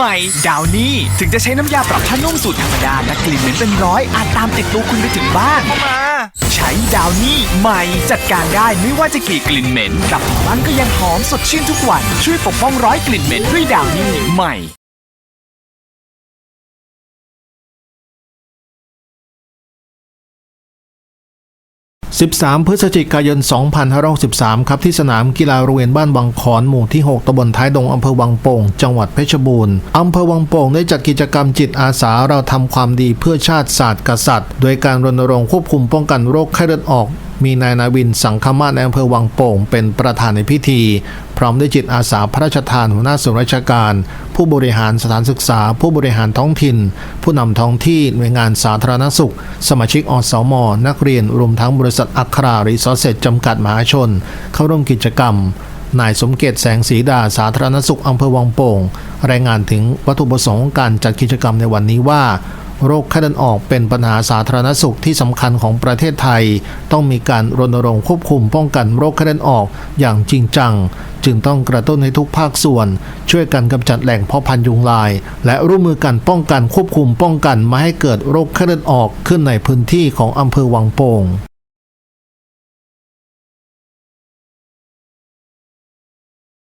ใหม่ ดาวนี่ถึงจะใช้น้ำยาปรับผ้านุ่มสูตรธรรมดาแต่กลิ่นเหม็นเป็นร้อยอาจตามติดตัวคุณไปถึงบ้าน มาใช้ดาวนี่ใหม่ จัดการได้ไม่ว่าจะกี่กลิ่นเหม็นกลับบ้านก็ยังหอมสดชื่นทุกวัน ช่วยปกป้องร้อยกลิ่นเหม็นด้วยดาวนี่ใหม่ 13 พฤศจิกายน 2563ครับที่สนามกีฬาโรงเรียนบ้านวังขอนหมู่ที่ 6ตำบลท้ายดงอำเภอวังโป่ง จังหวัดเพชรบูรณ์อำเภอวังโป่งได้จัดกิจกรรมจิตอาสาเราทำความดีเพื่อชาติศาสตร์กษัตริย์ โดยการรณรงค์ควบคุมป้องกันโรคไข้เลือดออก มีนายนาวินสังคมาศในอำเภอวังโป่ง เป็นประธานในพิธี พร้อมด้วยจิตอาสาพระราชทานหัวหน้าส่วนราชการ ผู้บริหารสถานศึกษา ผู้บริหารท้องถิ่น ผู้นำท้องที่หน่วยงานสาธารณสุข สมาชิกอสม นักเรียนรวมทั้งบริษัทอัครารีซอสเซจจำกัดมหาชน เข้าร่วมกิจกรรมนายสมเกตแสงสีดาสาธารณสุขอำเภอวังโป่ง รายงานถึงวัตถุประสงค์การจัดกิจกรรมในวันนี้ว่า โรคไข้เลือดออกเป็นปัญหาสาธารณสุขที่สำคัญของประเทศไทย ต้องมีการรณรงค์ควบคุมป้องกันโรคไข้เลือดออกอย่างจริงจัง จึงต้องกระตุ้นให้ทุกภาคส่วน ช่วยกันกำจัดแหล่งเพาะพันธุ์ยุงลาย และร่วมมือกันป้องกันควบคุมป้องกันไม่ให้เกิดโรคไข้เลือดออกขึ้นในพื้นที่ของอำเภอวังโป่ง